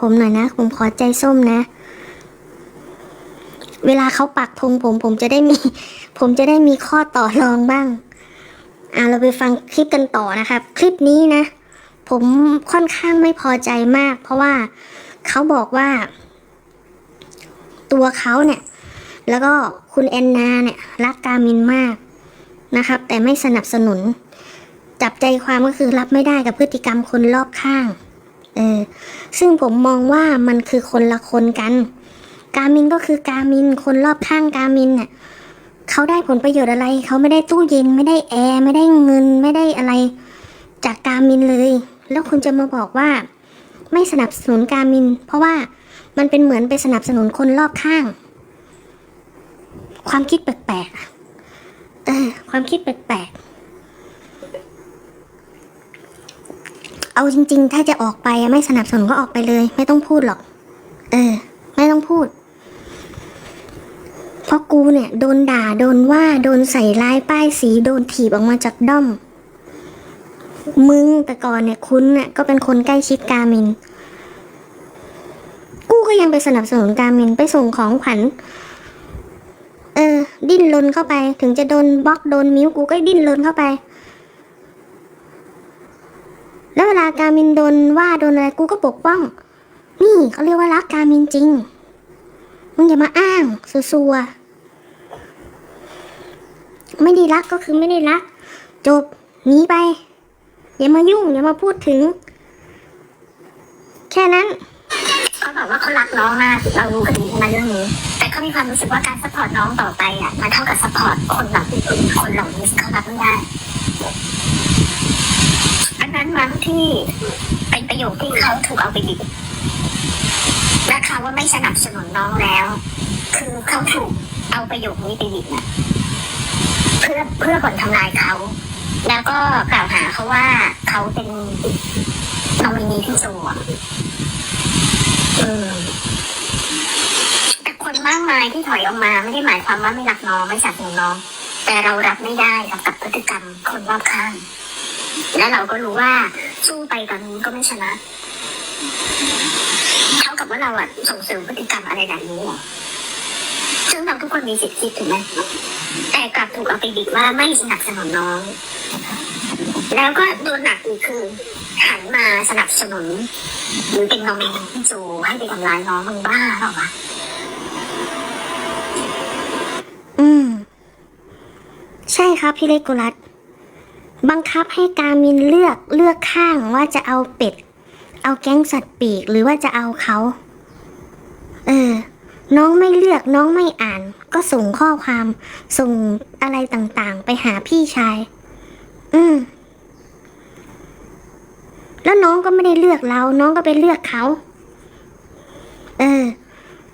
ผมหน่อยนะ ผมขอใจส้มนะ เวลาเขาปักธงผม ผมจะได้มี ผมจะได้มีข้อต่อรองบ้าง อ่าเราไปฟังคลิปกันต่อนะครับ คลิปนี้นะ ผมค่อนข้างไม่พอใจมาก เพราะว่าเขาบอกว่า ตัวเขาเนี่ย แล้วก็คุณแอนนาเนี่ย รักกามินมากนะครับ แต่ไม่สนับสนุน จับใจความก็คือรับไม่ได้กับพฤติกรรมคนรอบข้าง เออ ซึ่งผมมองว่ามันคือคนละคนกัน กามินก็คือกามิน คนรอบข้างกามินเนี่ยเขาได้ผลประโยชน์อะไร เขาไม่ได้ตู้เย็นไม่ได้แอร์ไม่ได้เงินไม่ได้อะไร จากกามินเลย แล้วคุณจะมาบอกว่า ไม่สนับสนุนกามิน เพราะว่ามันเป็นเหมือนไปสนับสนุนคนรอบข้าง ความคิดแปลกๆเออความคิดแปลกๆ เอาจริง ๆ ถ้าจะออกไปไม่สนับสนุนก็ออกไปเลย ไม่ต้องพูดหรอก เออ ไม่ต้องพูด เพราะกูเนี่ย โดนด่าโดนว่าโดนใส่ร้ายป้ายสีโดนถีบออกมาจากด้อม มึงแต่ก่อนเนี่ยคุณเนี่ยก็เป็นคนใกล้ชิดกามิน กูก็ยังไปสนับสนุนกามินไปส่งของขวัญเออ ดิ้นรนเข้าไป ถึงจะโดนบล็อกโดนมิวกูก็ดิ้นรนเข้าไป แล้วเวลากามินโดนว่าโดนอะไรกูก็ปกป้อง นี่เขาเรียกว่ารักกามินจริง มึงอย่ามาอ้างซัวๆไม่ได้รักก็คือไม่ได้รัก จบหนีไป อย่ามายุ่งอย่ามาพูดถึง แค่นั้นเขาบอกว่าเขารักน้องมาก เรารู้กันดีมาเรื่องนี้ แต่เขามีความรู้สึกว่าการซัพพอร์ตน้องต่อไปอะมันเท่ากับซัพพอร์ตคนแบบคนเหล่านี้เขารับไม่ได้ นนั้นมั้งที่เป็นประโยคที่เขาถูกเอาไปบิดและเขาว่าไม่สนับสนุนน้องแล้ว คือเขาถูกเอาประโยคนี้ไปบิดนะเพื่อเพื่อผลทำลายเขา แล้วก็กล่าวหาเขาว่าเขาเป็นนอมินีที่โจอะอืมแต่คนมากมายที่ถอยออกมาไม่ได้หมายความว่าไม่รักน้องไม่สนับสนุนน้อง แต่เรารับไม่ได้กับกับพฤติกรรมคนรอบข้าง และเราก็รู้ว่าสู้ไปตอนนี้ก็ไม่ชนะเท่ากับว่าเราอะส่งเสริมพฤติกรรมอะไรแบบนี้ซึ่งเราทุกคนมีสิทธิ์คิดถูกไหมแต่กลับถูกเอาไปบิดว่าไม่สนับสนุนน้อง แล้วก็โดนหนักอีกคือหันมาสนับสนุนหรือเป็นนอมินีที่จูให้ไปทำร้ายน้องมึงบ้าเปล่าวะอืม ใช่ครับพี่เล็กกุลัด บังคับให้การมินเลือกเลือกข้างว่าจะเอาเป็ด เอาแก๊งสัตว์ปีกหรือว่าจะเอาเขา เออ น้องไม่เลือกน้องไม่อ่าน ก็ส่งข้อความ ส่งอะไรต่างๆ ไปหาพี่ชาย อืม แล้วน้องก็ไม่ได้เลือกเรา น้องก็ไปเลือกเขา เออ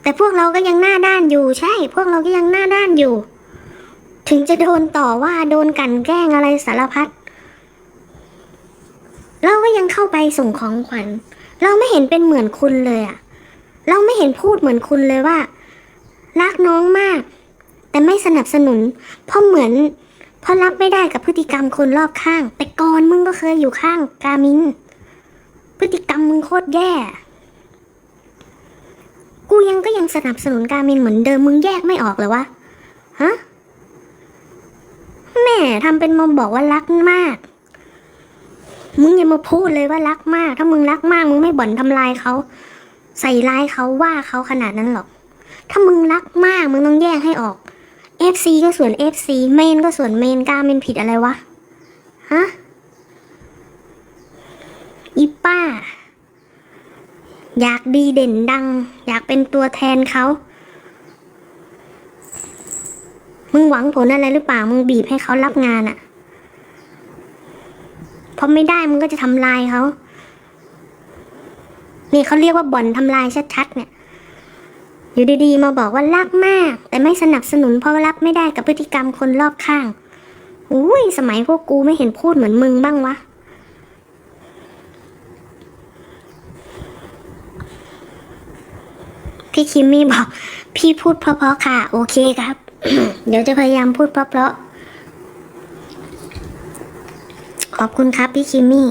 แต่พวกเราก็ยังหน้าด้านอยู่ ใช่ พวกเราก็ยังหน้าด้านอยู่ ถึงจะโดนต่อว่าโดนกันแกล้งอะไรสารพัดเราก็ยังเข้าไปส่งของขวัญ เราไม่เห็นเป็นเหมือนคุณเลยอะเราไม่เห็นพูดเหมือนคุณเลยว่า รักน้องมาก แต่ไม่สนับสนุน เพราะเหมือนเพราะรับไม่ได้กับพฤติกรรมคนรอบข้าง แต่ก่อนมึงก็เคยอยู่ข้างกามิน พฤติกรรมมึงโคตรแย่ กูยังก็ยังสนับสนุนกามินเหมือนเดิมมึงแยกไม่ออกเลยวะฮะ แม่ทำเป็นมาบอกว่ารักมาก มึงอย่ามาพูดเลยว่ารักมาก ถ้ามึงรักมากมึงไม่บ่นทำลายเขา ใส่ร้ายเขาว่าเขาขนาดนั้นหรอก ถ้ามึงรักมากมึงต้องแยกให้ออก FC ก็ส่วน FC เมนก็ส่วนเมนกาเมนผิดอะไรวะ ฮะ อีป้า อยากดีเด่นดัง อยากเป็นตัวแทนเขา มึงหวังผลอะไรหรือเปล่า มึงบีบให้เขารับงานอะพอไม่ได้มึงก็จะทำลายเขา นี่เขาเรียกว่าบ่อนทำลายชัดๆเนี่ย อยู่ดีๆ มาบอกว่ารักมาก แต่ไม่สนับสนุนเพราะรับไม่ได้กับพฤติกรรมคนรอบข้าง อุ้ยสมัยพวกกูไม่เห็นพูดเหมือนมึงบ้างวะพี่คิมมี่บอก พี่พูดเพราะๆค่ะ โอเคครับ เดี๋ยวจะพยายามพูดเพราะๆขอบคุณครับพี่คิมมี่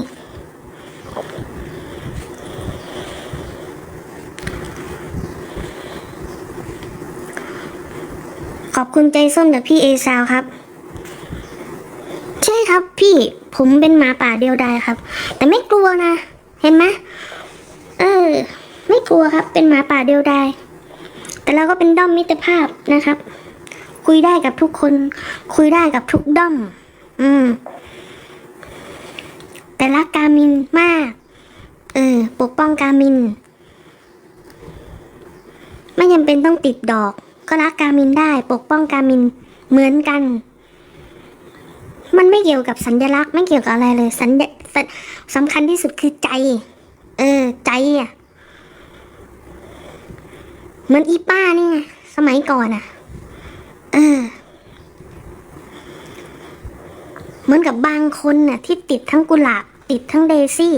ขอบคุณใจส้มจากพี่เอซาวครับ ใช่ครับพี่ผมเป็นหมาป่าเดียวดายครับ แต่ไม่กลัวนะ เห็นไหมเออ ไม่กลัวครับ เป็นหมาป่าเดียวดายแต่เราก็เป็นด้อมมิตรภาพนะครับ คุยได้กับทุกคน คุยได้กับทุกด้อม อืม แต่รักกามินมาก เออ ปกป้องกามิน ไม่จำเป็นต้องติดดอก ก็รักกามินได้ ปกป้องกามินเหมือนกัน มันไม่เกี่ยวกับสัญลักษณ์ไม่เกี่ยวกับอะไรเลยสัญสสำคัญที่สุดคือใจ เออ ใจอะเหมือนอีป้านี่ไงสมัยก่อนอะ ออเหมือนกับบางคนน่ะ ที่ติดทั้งกุหลาบ ติดทั้งเดซี่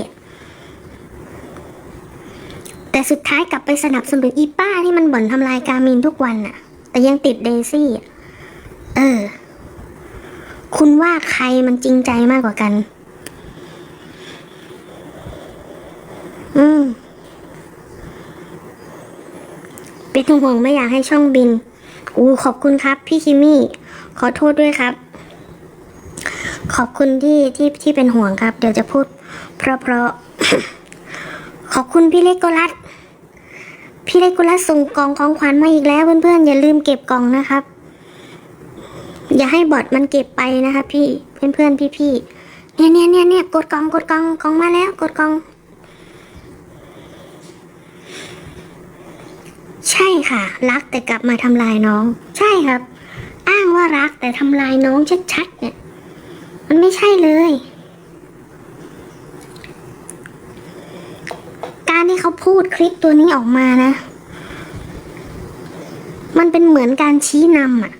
แต่สุดท้ายกลับไปสนับสนุนอีป้าที่มันบ่นทำลายการมินทุกวันน่ะ แต่ยังติดเดซี่ เออ คุณว่าใครมันจริงใจมากกว่ากัน อืมเป็นห่วงไม่อยากให้ช่องบิน อู้ขอบคุณครับพี่คิมี่ ขอโทษด้วยครับ ขอบคุณที่ที่ที่เป็นห่วงครับ เดี๋ยวจะพูด เพราะเพราะขอบคุณพี่เล็กโกลัสพี่เล็กโกลัสส่งกล่องของขวัญมาอีกแล้วเพื่อนๆอย่าลืมเก็บกล่องนะครับ อย่าให้บอทมันเก็บไปนะคะ พี่เพื่อนๆพี่ๆเนี่ยเนี่ยเนี่ยเนี่ยกดกล่องกดกล่องกล่องมาแล้ว กดกล่อง ใช่ค่ะ รักแต่กลับมาทำลายน้อง ใช่ครับ อ้างว่ารักแต่ทำลายน้องชัดๆเนี่ย มันไม่ใช่เลย การที่เขาพูดคลิปตัวนี้ออกมานะ มันเป็นเหมือนการชี้นำอะ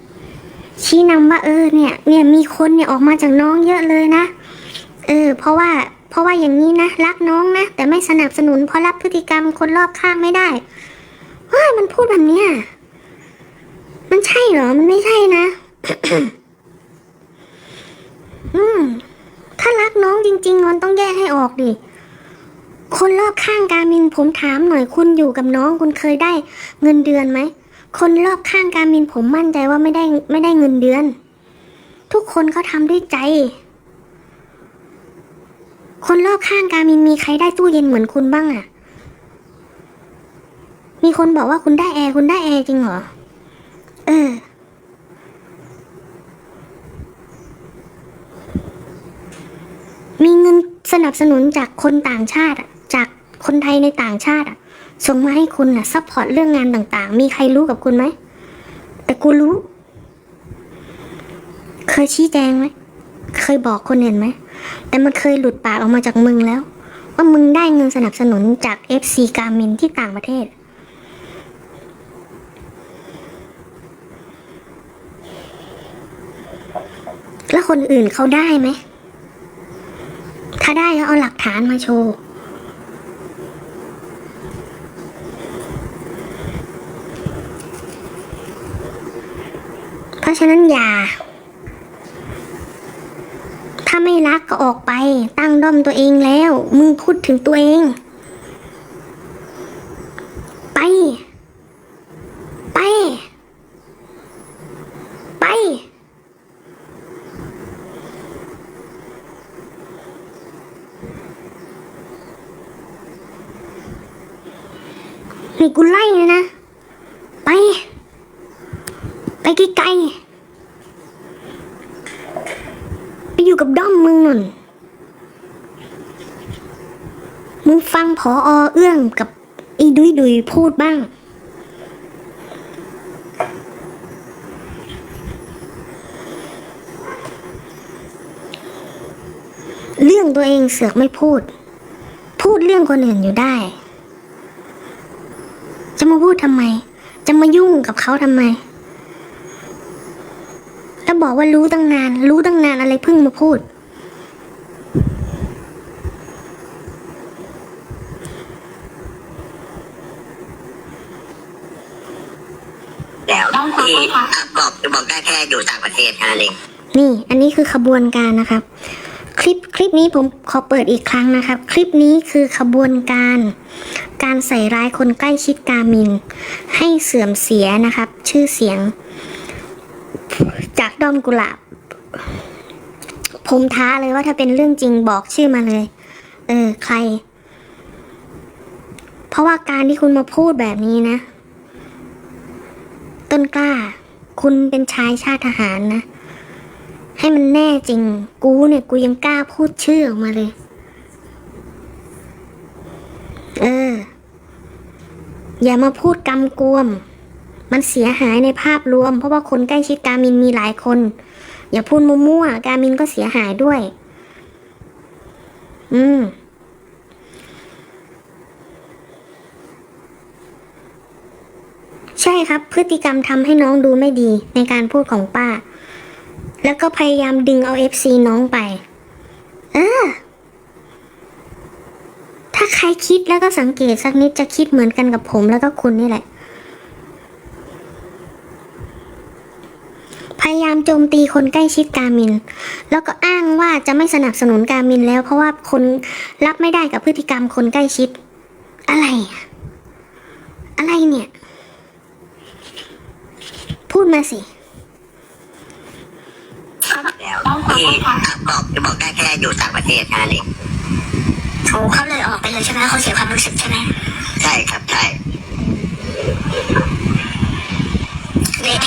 ชี้นำว่าเออเนี่ย เนี่ยมีคนเนี่ยออกมาจากน้องเยอะเลยนะ เออ เพราะว่าเพราะว่าอย่างนี้นะ รักน้องนะ แต่ไม่สนับสนุนเพราะรับพฤติกรรมคนรอบข้างไม่ได้ เฮ้ยมันพูดแบบเนี้ยมันใช่เหรอ มันไม่ใช่นะ อืม ถ้ารักน้องจริง ๆ มันต้องแยกให้ออกดิ คนรอบข้างการมินผมถามหน่อยคุณอยู่กับน้องคุณเคยได้ เงินเดือนไหม คนรอบข้างการมินผมมั่นใจว่าไม่ได้ไม่ได้เงินเดือน ทุกคนเขาทำด้วยใจ คนรอบข้างการมินมีใครได้ตู้เย็นเหมือนคุณบ้างอะ มีคนบอกว่าคุณได้แอร์คุณได้แอร์จริงเหรอ เออ มีเงินสนับสนุนจากคนต่างชาติจากคนไทยในต่างชาติส่งมาให้คุณนะซัพพอร์ตเรื่องงานต่างๆ มีใครรู้กับคุณไหม แต่กูรู้ เคยชี้แจงไหม เคยบอกคนอื่นไหม แต่มันเคยหลุดปากออกมาจากมึงแล้ว ว่ามึงได้เงินสนับสนุนจาก FC การมินที่ต่างประเทศ แล้ว คนอื่นเขาได้ไหม ถ้าได้ก็เอาหลักฐานมาโชว์ เพราะฉะนั้นอย่า ถ้าไม่รักก็ออกไปตั้งด้อมตัวเองแล้ว มึงพูดถึงตัวเอง ไป ไป ไป นี่กูไล่เลยนะ ไป ไปไกลๆไปอยู่กับด้อมมึงนั่นมึงฟังพออเอื้องกับอีดุยดุยพูดบ้าง เรื่องตัวเองเสือกไม่พูด พูดเรื่องคนอื่นอยู่ได้ มาพูดทำไม จะมายุ่งกับเขาทำไม แล้วบอกว่ารู้ตั้งนาน รู้ตั้งนานอะไรเพิ่งมาพูด แล้วที่อะบอกบอกได้แค่อยู่ต่างประเทศแค่นั้นเองนี่ อันนี้คือขบวนการนะครับ คลิปคลิปนี้ผมขอเปิดอีกครั้งนะครับ คลิปนี้คือขบวนการ การใส่ร้ายคนใกล้ชิดกามิน ให้เสื่อมเสียนะครับ ชื่อเสียง จากดอมกุหลาบ ผมท้าเลยว่าถ้าเป็นเรื่องจริงบอกชื่อมาเลย เออใคร เพราะว่าการที่คุณมาพูดแบบนี้นะ ต้นกล้า คุณเป็นชายชาติทหารนะ ให้มันแน่จริง กูเนี่ยกูยังกล้าพูดชื่อออกมาเลย เออ อย่ามาพูดกำกวม มันเสียหายในภาพรวม เพราะว่าคนใกล้ชิดการมินมีหลายคน อย่าพูดมั่วๆการมินก็เสียหายด้วย อืมใช่ครับ พฤติกรรมทำให้น้องดูไม่ดีในการพูดของป้า แล้วก็พยายามดึงเอาเอฟซีน้องไป เออ ถ้าใครคิดแล้วก็สังเกตสักนิดจะคิดเหมือนกันกับผมแล้วก็คุณนี่แหละ พยายามโจมตีคนใกล้ชิดการมิน แล้วก็อ้างว่าจะไม่สนับสนุนการมินแล้ว เพราะว่าคนรับไม่ได้กับพฤติกรรมคนใกล้ชิด อะไร อะไรเนี่ย พูดมาสิ แล้ว ที่บอกจะบอกได้แค่อยู่ต่างประเทศแค่นั้นเองโอ้เขาเลยออกไปเลยใช่ไหมเขาเสียความรู้สึกใช่ไหมใช่ครับใช่เนี่ย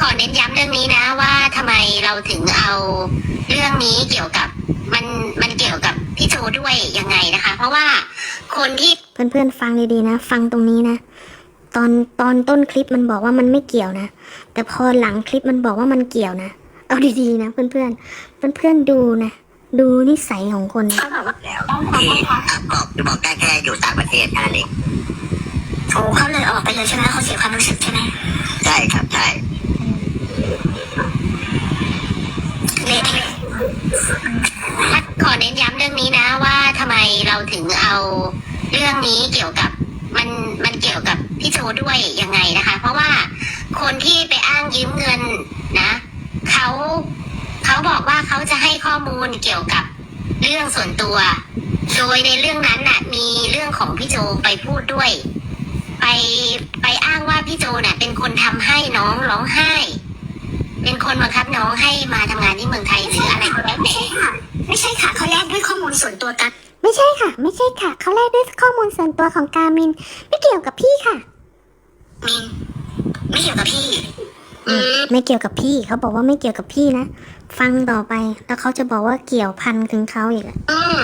ขอเน้นย้ำเรื่องนี้นะว่าทำไมเราถึงเอาเรื่องนี้เกี่ยวกับมันมันเกี่ยวกับพี่โจด้วยยังไงนะคะ เพราะว่าคนที่เพื่อนๆฟังดีๆนะ ฟังตรงนี้นะ ตอนตอนต้นคลิปมันบอกว่ามันไม่เกี่ยวนะ แต่พอหลังคลิปมันบอกว่ามันเกี่ยวนะ เอาดีๆนะ เพื่อนๆ เพื่อนๆดูนะ ดูนิสัยของคนนะเขาบอกว่าแล้วที่บอกจะบอกได้แค่อยู่ต่างประเทศแค่นั้นเองโอ้เขาเลยออกไปเลยใช่ไหมเขาเสียความรู้สึกใช่ไหมใช่ครับใช่เนี่ยขอเน้นย้ำเรื่องนี้นะว่าทำไมเราถึงเอาเรื่องนี้เกี่ยวกับมันมันเกี่ยวกับพี่โจด้วยยังไงนะคะ เพราะว่าคนที่ไปอ้างยืมเงินนะ เขาเขาบอกว่าเขาจะให้ข้อมูลเกี่ยวกับเรื่องส่วนตัว โดยในเรื่องนั้นน่ะ มีเรื่องของพี่โจไปพูดด้วย ไปไปอ้างว่าพี่โจน่ะ เป็นคนทำให้น้องร้องไห้ เป็นคนบังคับน้องให้มาทำงานที่เมืองไทยหรืออะไรก็แล้วแต่ไม่ใช่ค่ะเขาแลกด้วยข้อมูลส่วนตัวกัน ไม่ใช่ค่ะ ไม่ใช่ค่ะเขาแลกด้วยข้อมูลส่วนตัวของการมิน ไม่เกี่ยวกับพี่ค่ะ มิน ไม่เกี่ยวกับพี่ อืมไม่เกี่ยวกับพี่เขาบอกว่าไม่เกี่ยวกับพี่นะ ฟังต่อไปแล้วเขาจะบอกว่าเกี่ยวพันถึงเขาอีกอะอืม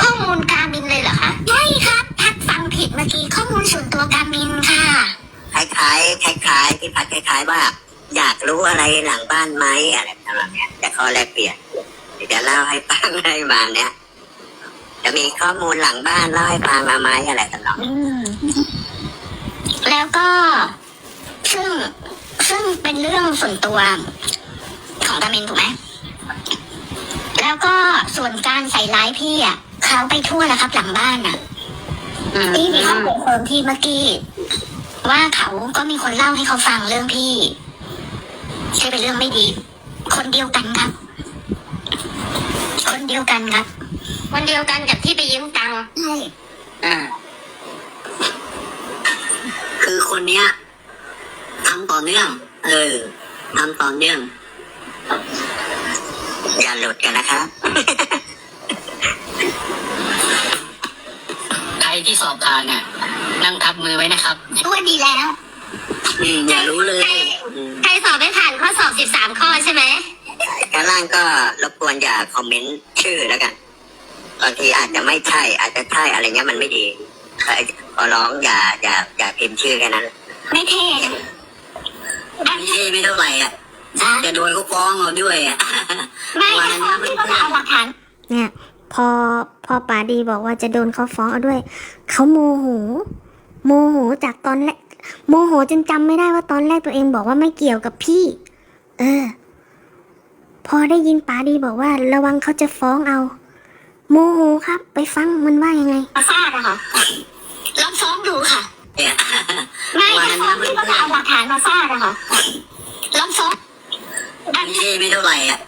ข้อมูลการมินเลยเหรอคะใช่ครับทักฟังผิดเมื่อกี้ข้อมูลส่วนตัวการมินค่ะ คล้ายๆคล้ายๆที่พัดคล้ายๆว่า อยากรู้อะไรหลังบ้านไหมอะไรประมาณเนี้ยแต่ข้อแลกเปลี่ยนเดี๋ยวจะเล่าให้ฟังอะไรมาเนี้ยจะมีข้อมูลหลังบ้านเล่าให้ฟังมาไหมอะไรต่างอืมแล้วก็ ซึ่งซึ่งเป็นเรื่องส่วนตัวของการมินถูกไหมแล้วก็ส่วนการใส่ร้ายพี่อะเขาไปทั่วแล้วครับหลังบ้านอะที่มีข้อมูลเพิ่มที่เมื่อกี้ ว่าเขาก็มีคนเล่าให้เขาฟังเรื่องพี่ ใช่เป็นเรื่องไม่ดี คนเดียวกันครับ คนเดียวกันครับ คนเดียวกันกับที่ไปยืมตังค์ใช่ๆอ่าคือคนเนี้ย ทำต่อเนื่อง เออทำต่อเนื่อง อย่าหลุดกันนะครับ ใครที่สอบผ่านน่ะ นั่งทับมือไว้นะครับ รู้ว่าดีแล้วอืมอย่ารู้เลยอืมใครสอบไม่ผ่านข้อสอบสิบสามข้อใช่ไหมข้างล่างก็รบกวนอย่าคอมเมนต์ชื่อแล้วกันบางทีอาจจะไม่ใช่ อาจจะใช่อะไรเงี้ยมันไม่ดีใครขอร้องอย่าอย่าอย่าพิมพ์ชื่อแค่นั้น ไม่เท่ นะไม่ใช่ไม่เท่าไหร่อะจะโดนเขาฟ้องเอาด้วยอะไม่ฟ้องพี่ก็เอาหลักฐานเนี่ยพอพอป๋าดีบอกว่าจะโดนเขาฟ้องเอาด้วย เขาโมโห โมโหจากตอนแรกโมโหจนจำไม่ได้ว่าตอนแรกตัวเองบอกว่าไม่เกี่ยวกับพี่ เออ พอได้ยินป๋าดีบอกว่า ระวังเขาจะฟ้องเอา โมโหครับ ไปฟังมันว่ายังไงมาฟาดอะค่ะลองฟ้องดูค่ะ ไม่ถ้าฟ้องพี่ก็จะเอาหลักฐานมาฟาดอะค่ะลองฟ้องไม่ใช่ไม่เท่าไหร่อะ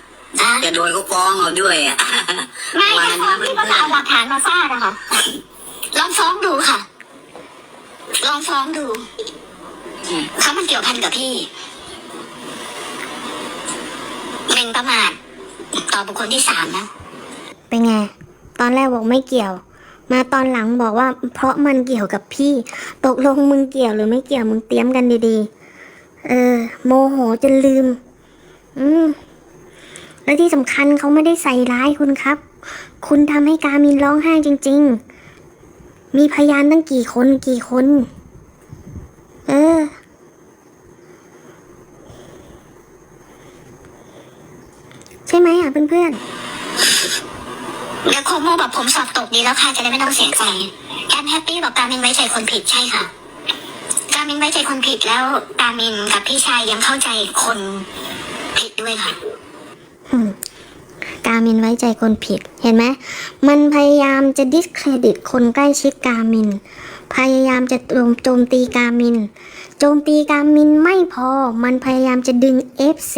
จะโดนเขาฟ้องเอาด้วยอะไม่ถ้าฟ้องพี่ก็จะเอาหลักฐานมาฟาดอะค่ะลองฟ้องดูค่ะ ลองฟ้องดูเขามันเกี่ยวพันกับพี่หนึ่งประมาทต่อบุคคลที่สามนะ เป็นไง ตอนแรกบอกไม่เกี่ยว มาตอนหลังบอกว่า เพราะมันเกี่ยวกับพี่ ตกลงมึงเกี่ยวหรือไม่เกี่ยวมึงเตรียมกันดีๆ เออ โมโหจนลืม อืมและที่สำคัญเขาไม่ได้ใส่ร้ายคุณครับ คุณทำให้กามินร้องไห้จริง ๆ มีพยานตั้งกี่คนกี่คน เออใช่ไหมอะเพื่อนๆ เดี๋ยวโคโมบอกผมสอบตกดีแล้วค่ะจะได้ไม่ต้องเสียใจแอมแฮปปี้บอกการมินไว้ใจคนผิดใช่ค่ะการมินไว้ใจคนผิดแล้วการมินกับพี่ชายยังเข้าใจคนผิดด้วยค่ะการมินไว้ใจคนผิด เห็นไหมมันพยายามจะดิสเครดิตคนใกล้ชิดการมิน พยายามจะโจมตีการมิน โจมตีการมินไม่พอ มันพยายามจะดึง FC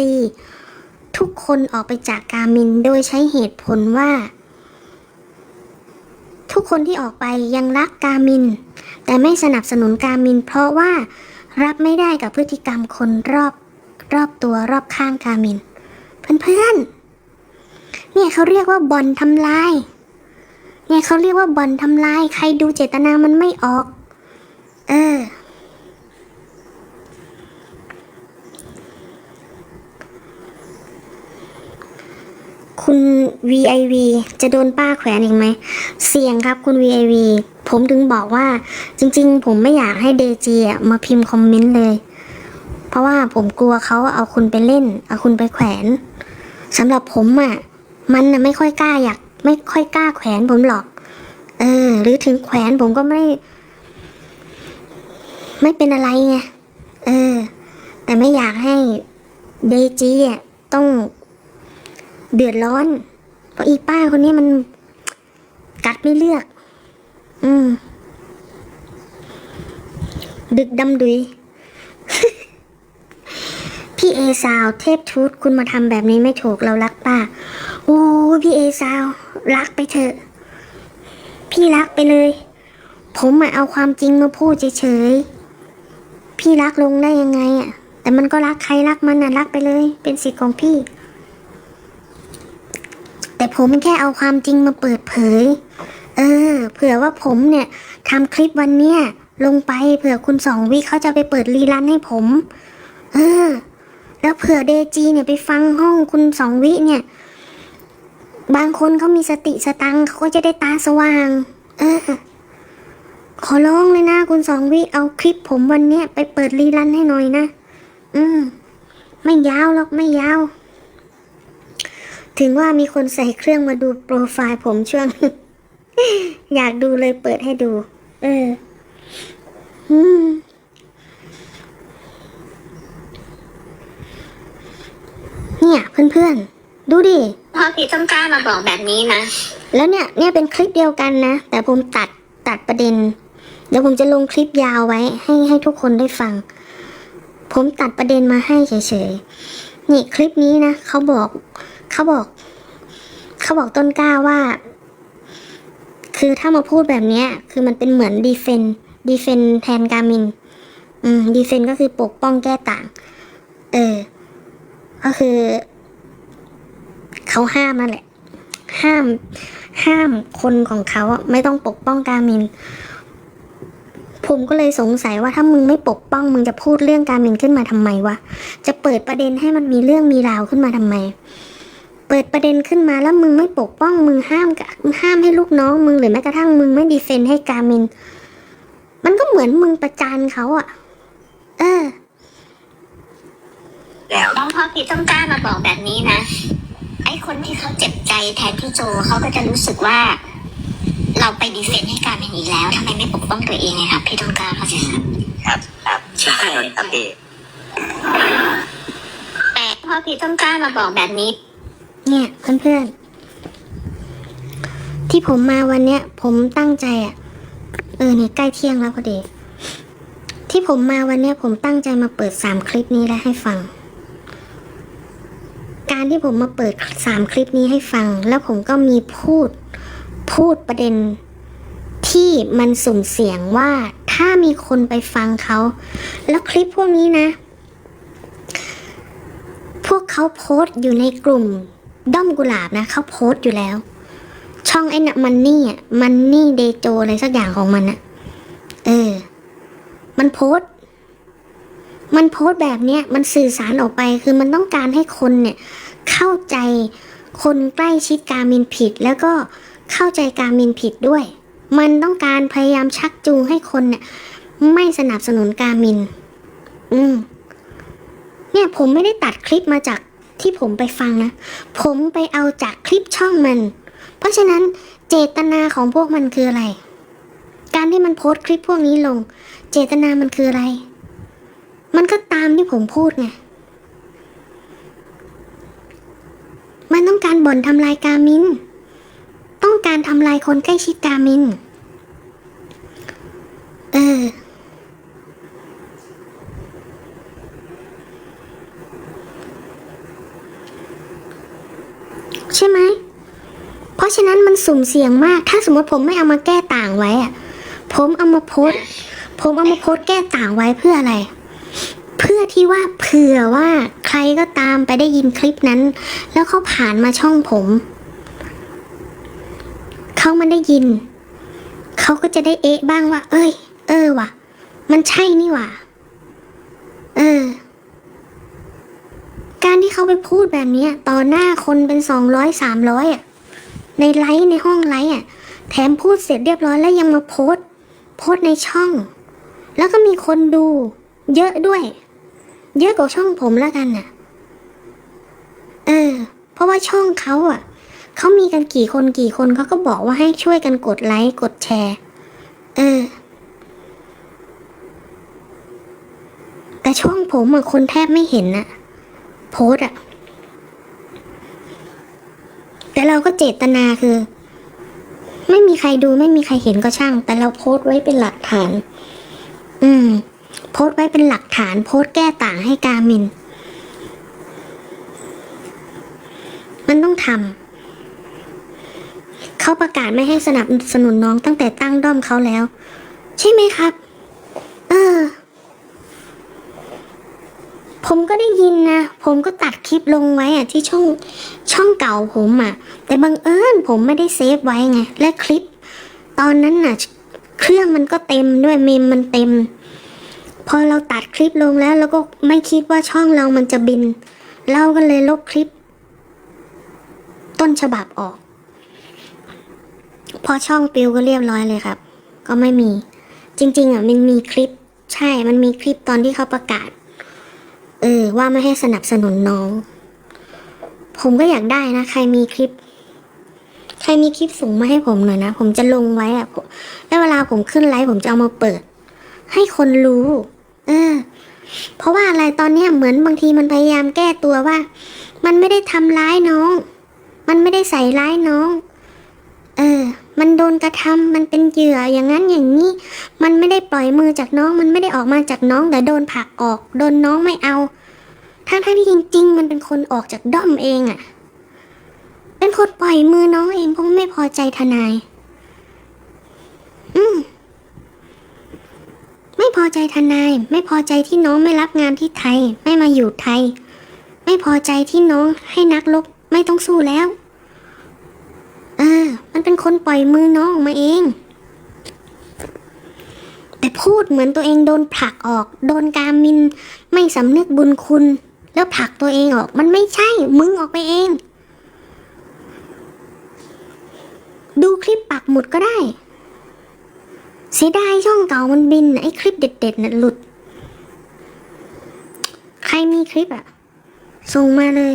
ทุกคนออกไปจากการมินโดยใช้เหตุผลว่า กคนที่ออกไปยังรักกามิน แต่ไม่สนับสนุนกามิน เพราะว่ารับไม่ได้กับพฤติกรรมคนรอบรอบตัวรอบข้างกามิน เพื่อนๆ เนี่ยเขาเรียกว่าบอลทำลาย เนี่ยเขาเรียกว่าบอลทำลาย ใครดูเจตนามันไม่ออก เออ คุณ VIV จะโดนป้าแขวนอีกไหม เสี่ยงครับคุณ VIV ผมถึงบอกว่าจริงๆ ผมไม่อยากให้เดจีมาพิมพ์คอมเมนต์เลย เพราะว่าผมกลัวเขาเอาคุณไปเล่น เอาคุณไปแขวนสำหรับผมอะ่ะ มันน่ะไม่ค่อยกล้าอยาก ไม่ค่อยกล้าแขวนผมหรอก เออ หรือถึงแขวนผมก็ไม่ ไม่เป็นอะไรไง เออ แต่ไม่อยากให้เดจีอะต้อง เดือดร้อนเพราะอีป้าคนนี้มันกัดไม่เลือก อืม ดึกดำดุย พี่เอซาวเทพชุดคุณมาทำแบบนี้ไม่ถูกเรารักป้า โอ้พี่เอซาว รักไปเถอะ พี่รักไปเลย ผมมาเอาความจริงมาพูดเฉยๆ พี่รักลงได้ยังไงอะ แต่มันก็รักใครรักมันน่ะรักไปเลย เป็นสิทธิ์ของพี่ แต่ผมแค่เอาความจริงมาเปิดเผย เออ เผื่อว่าผมเนี่ยทำคลิปวันเนี้ยลงไปเผื่อคุณสองวิเขาจะไปเปิดรีรันให้ผม เออ แล้วเผื่อเดจีเนี่ยไปฟังห้องคุณสองวิเนี่ย บางคนเขามีสติสตังค์เขาก็จะได้ตาสว่าง เออ ขอร้องเลยนะคุณสองวิเอาคลิปผมวันเนี้ยไปเปิดรีรันให้หน่อยนะ อืม ไม่ยาวหรอกไม่ยาว ถึงว่ามีคนใส่เครื่องมาดูโปรไฟล์ผมช่วง อยากดูเลยเปิดให้ดู เอออืมเนี่ยเพื่อนๆ ดูดิพ่อพี่ต้องกล้ามาบอกแบบนี้นะ แล้วเนี่ย เนี่ยเป็นคลิปเดียวกันนะ แต่ผมตัดตัดประเด็น เดี๋ยวผมจะลงคลิปยาวไว้ ให้ให้ทุกคนได้ฟัง ผมตัดประเด็นมาให้เฉยๆ นี่คลิปนี้นะเขาบอก เขาบอก เขาบอกต้นกล้าว่า คือถ้ามาพูดแบบเนี้ย คือมันเป็นเหมือนดีเฟนดีเฟนแทนการมิน อืมดีเฟนก็คือปกป้องแก้ต่าง เออ ก็คือเขาห้ามนั่นแหละ ห้าม ห้ามคนของเขาอะไม่ต้องปกป้องการมิน ผมก็เลยสงสัยว่าถ้ามึงไม่ปกป้องมึงจะพูดเรื่องการมินขึ้นมาทำไมวะ จะเปิดประเด็นให้มันมีเรื่องมีราวขึ้นมาทำไม ปิดประเด็นขึ้นมาแล้วมึงไม่ปกป้องมึงห้ามกะห้ามให้ลูกน้องมึงหรือแม้กระทั่งมึงไม่ดีเฟนต์ให้การมิน มันก็เหมือนมึงประจานเขาอะเออ แล้วน้องพ่อพี่ต้องกล้ามาบอกแบบนี้นะ ไอ้คนที่เขาเจ็บใจแทนพี่โจเขาก็จะรู้สึกว่า เราไปดีเฟนต์ให้การเป็นอีกแล้วทำไมไม่ปกป้องตัวเองไงครับพี่ต้องกล้าเข้าใจครับครับครับใช่ครับพี่แต่พ่อพี่ต้องกล้ามาบอกแบบนี้ เนี่ยเพื่อนๆ ที่ผมมาวันเนี้ย ผมตั้งใจอะ่ะ เออเนี่ยใกล้เที่ยงแล้วพอดี ที่ผมมาวันเนี้ย ผมตั้งใจมาเปิดสามคลิปนี้และให้ฟัง การที่ผมมาเปิดสามคลิปนี้ให้ฟัง แล้วผมก็มีพูดพูดประเด็นที่มันสุ่มเสียงว่าถ้ามีคนไปฟังเขา แล้วคลิปพวกนี้นะ พวกเขาโพสต์อยู่ในกลุ่ม ด้อมกุหลาบนะเขาโพสต์อยู่แล้ว ช่องไอ้น่ะมันนี่อะมันนี่เดโจอะไรสักอย่างของมันอะ เออ มันโพสต์ มันโพสต์แบบเนี้ยมันสื่อสารออกไปคือมันต้องการให้คนเนี่ย เข้าใจคนใกล้ชิดการมินผิด แล้วก็เข้าใจการมินผิดด้วย มันต้องการพยายามชักจูงให้คนเนี่ย ไม่สนับสนุนการมิน อืมเนี่ยผมไม่ได้ตัดคลิปมาจาก ที่ผมไปฟังนะ ผมไปเอาจากคลิปช่องมัน เพราะฉะนั้นเจตนาของพวกมันคืออะไร การที่มันโพสต์คลิปพวกนี้ลง เจตนามันคืออะไร มันก็ตามที่ผมพูดไง มันต้องการบ่นทำลายกามิน ต้องการทำลายคนใกล้ชิดกามิน เออ ใช่ไหม เพราะฉะนั้นมันสุ่มเสี่ยงมาก ถ้าสมมติผมไม่เอามาแก้ต่างไว้อะผมเอามาโพสผมเอามาโพสแก้ต่างไว้เพื่ออะไร เพื่อที่ว่าเผื่อว่าใครก็ตามไปได้ยินคลิปนั้น แล้วเขาผ่านมาช่องผมเขามันได้ยิน เขาก็จะได้เอะบ้างว่า เอ้ย เออว่ะ มันใช่นี่ว่ะ เออ การที่ เขาไปพูดแบบนี้ต่อหน้าคนเป็นสองร้อยสามร้อยอะในไลฟ์ในห้องไลฟ์อะ แถมพูดเสร็จเรียบร้อยแล้วยังมาโพสโพสในช่อง แล้วก็มีคนดู เยอะด้วย เยอะกว่าช่องผมแล้วกันน่ะ เออ เพราะว่าช่องเขาอะเขามีกันกี่คนกี่คนเขาก็บอกว่าให้ช่วยกันกดไลค์กดแชร์ เออ แต่ช่องผมอะคนแทบไม่เห็นน่ะ โพสอะแต่เราก็เจตนาคือ ไม่มีใครดูไม่มีใครเห็นก็ช่าง แต่เราโพสไว้เป็นหลักฐาน อืม โพสไว้เป็นหลักฐาน โพสแก้ต่างให้กามิน มันต้องทำเขาประกาศไม่ให้สนับสนุนน้องตั้งแต่ตั้งด้อมเขาแล้ว ใช่ไหมครับ เออ ผมก็ได้ยินนะ ผมก็ตัดคลิปลงไว้อะที่ช่องช่องเก่าผมอะแต่บังเอิญผมไม่ได้เซฟไว้ไง และคลิป ตอนนั้นน่ะ เครื่องมันก็เต็มด้วยเมมมันเต็ม พอเราตัดคลิปลงแล้วเราก็ไม่คิดว่าช่องเรามันจะบิน เราก็เลยลบคลิป ต้นฉบับออก พอช่องปิวก็เรียบร้อยเลยครับ ก็ไม่มี จริง ๆอะมันมีคลิป ใช่มันมีคลิปตอนที่เขาประกาศ เออ ว่าไม่ให้สนับสนุนน้อง ผมก็อยากได้นะ ใครมีคลิป ใครมีคลิปส่งมาให้ผมหน่อยนะ ผมจะลงไว้อะแล้วเวลาผมขึ้นไลฟ์ผมจะเอามาเปิด ให้คนรู้ เออ เพราะว่าอะไรตอนเนี้ยเหมือนบางทีมันพยายามแก้ตัวว่า มันไม่ได้ทำร้ายน้อง มันไม่ได้ใส่ร้ายน้อง เออ มันโดนกระทำมันเป็นเหยื่ออย่างนั้นอย่างนี้ มันไม่ได้ปล่อยมือจากน้อง มันไม่ได้ออกมาจากน้อง แต่โดนผลักออก โดนน้องไม่เอาทั้งทั้งๆที่จริง ๆ มันเป็นคนออกจากด้อมเองอะ่ะ เป็นคนปล่อยมือน้องเองเพราะไม่พอใจทนาย อืมไม่พอใจทนาย ไม่พอใจที่น้องไม่รับงานที่ไทย ไม่มาอยู่ไทย ไม่พอใจที่น้องให้นักรบไม่ต้องสู้แล้ว ออมันเป็นคนปล่อยมือน้องออกมาเอง แต่พูดเหมือนตัวเองโดนผลักออก โดนการมิน ไม่สำนึกบุญคุณ แล้วผลักตัวเองออก มันไม่ใช่ มึงออกไปเอง ดูคลิปปักหมุดก็ได้ เสียดายช่องเก่ามันบินน่ะไอ้คลิปเด็ดๆน่ะหลุด ใครมีคลิปอะส่งมาเลย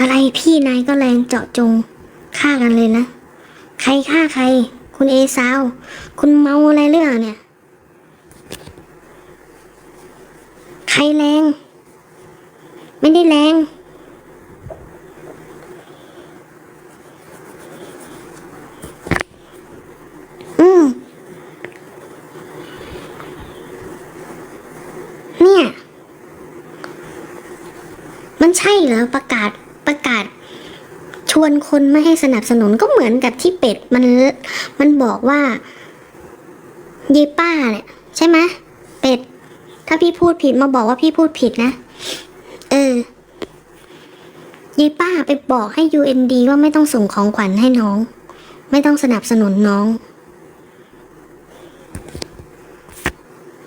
อะไรพี่นายก็แรงเจาะจงฆ่ากันเลยนะ ใครฆ่าใคร คุณเอซาว คุณเมาอะไรเรื่องเนี่ย ใครแรง ไม่ได้แรง อืมเนี่ย มันใช่เหรอประกาศ วนคนไม่ให้สนับสนุนก็เหมือนกับที่เป็ดมันมันบอกว่าเยป้าเนี่ยใช่ไหมเป็ด ถ้าพี่พูดผิดมาบอกว่าพี่พูดผิดนะ เออเยป้าไปบอกให้ UND ว่าไม่ต้องส่งของขวัญให้น้อง ไม่ต้องสนับสนุนน้อง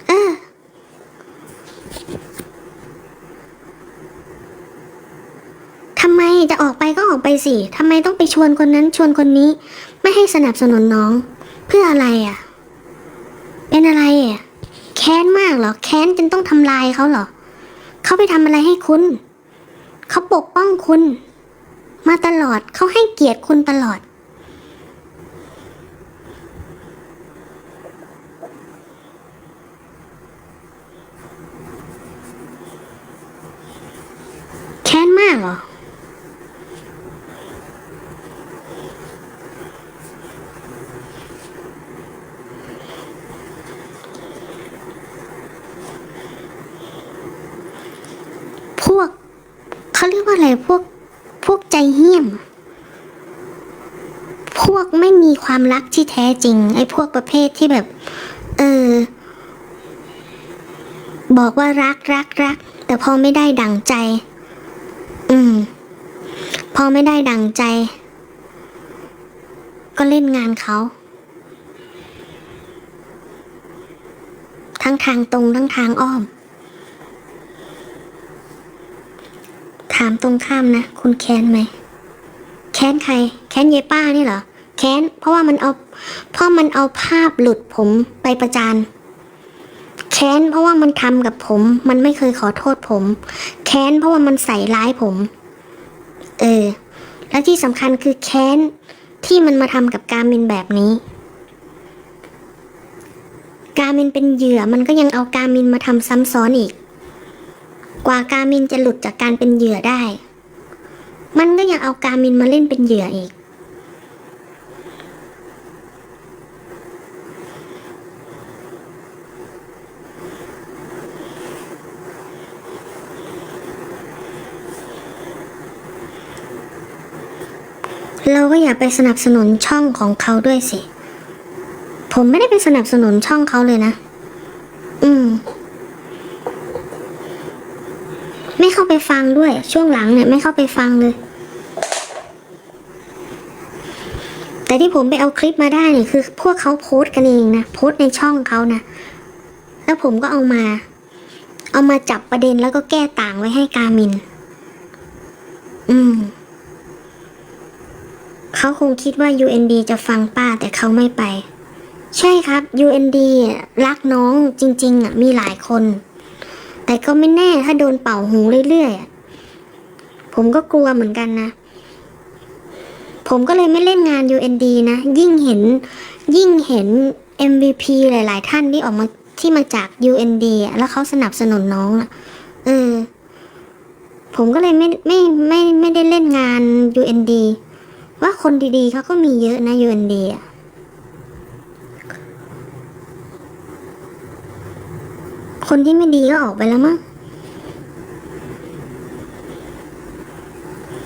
เออ ทำไมจะออกไปก็ออกไป สิทำไมต้องไปชวนคนนั้นชวนคนนี้ ไม่ให้สนับสนุนน้อง เพื่ออะไรอะ เป็นอะไรอะ แค้นมากเหรอ แค้นจนต้องทำลายเขาเหรอ เขาไปทำอะไรให้คุณ เขาปกป้องคุณ มาตลอดเขาให้เกียรติคุณตลอดแค้นมากเหรอ พวกเขาเรียก ว่าอะไรพวกพวกใจเหี้ยม พวกไม่มีความรักที่แท้จริง ไอ้พวกประเภทที่แบบ เออ บอกว่ารักรักรัก แต่พอไม่ได้ดั่งใจ อืม พอไม่ได้ดั่งใจ ก็เล่นงานเขาทั้งทางตรงทั้งทางอ้อมามตรงข้ามนะ คุณแค้นไหม แค้นใคร แค้นเยป้านี่เหรอ แค้น เพราะว่ามันเอาเพราะมันเอาภาพหลุดผมไปประจาน แค้นเพราะว่ามันทำกับผม มันไม่เคยขอโทษผม แค้นเพราะว่ามันใส่ร้ายผม เออ และที่สำคัญคือแค้นที่มันมาทำกับการมินแบบนี้ การมินเป็นเหยื่อมันก็ยังเอาการมินมาทำซ้ำซ้อนอีก กว่าการมินจะหลุดจากการเป็นเหยื่อได้ มันก็ยังเอาการมินมาเล่นเป็นเหยื่ออีก เราก็อย่าไปสนับสนุนช่องของเขาด้วยสิ ผมไม่ได้ไปสนับสนุนช่องเขาเลยนะ อืม ไม่เข้าไปฟังด้วย ช่วงหลังเนี่ยไม่เข้าไปฟังเลย แต่ที่ผมไปเอาคลิปมาได้เนี่ยคือ พวกเขาโพสต์กันเองนะโพสต์ในช่องเขานะแล้วผมก็เอามา เอามาจับประเด็นแล้วก็แก้ต่างไว้ให้กามิน อืมเขาคงคิดว่า UND จะฟังป้าแต่เขาไม่ไป ใช่ครับ UND รักน้องจริง ๆ อะ มีหลายคน แต่ก็ไม่แน่ถ้าโดนเป่าหูเรื่อยๆผมก็กลัวเหมือนกันนะ ผมก็เลยไม่เล่นงาน UND นะ ยิ่งเห็นยิ่งเห็น MVP หลาย ๆ ท่านที่ออกมาที่มาจาก UND อะแล้วเขาสนับสนุนน้องอะเออ ผมก็เลยไม่ไม่ไม่ไม่ได้เล่นงาน UND ว่าคนดี ๆเขาก็มีเยอะนะ UND อะ คนที่ไม่ดีก็ออกไปแล้วมั้ง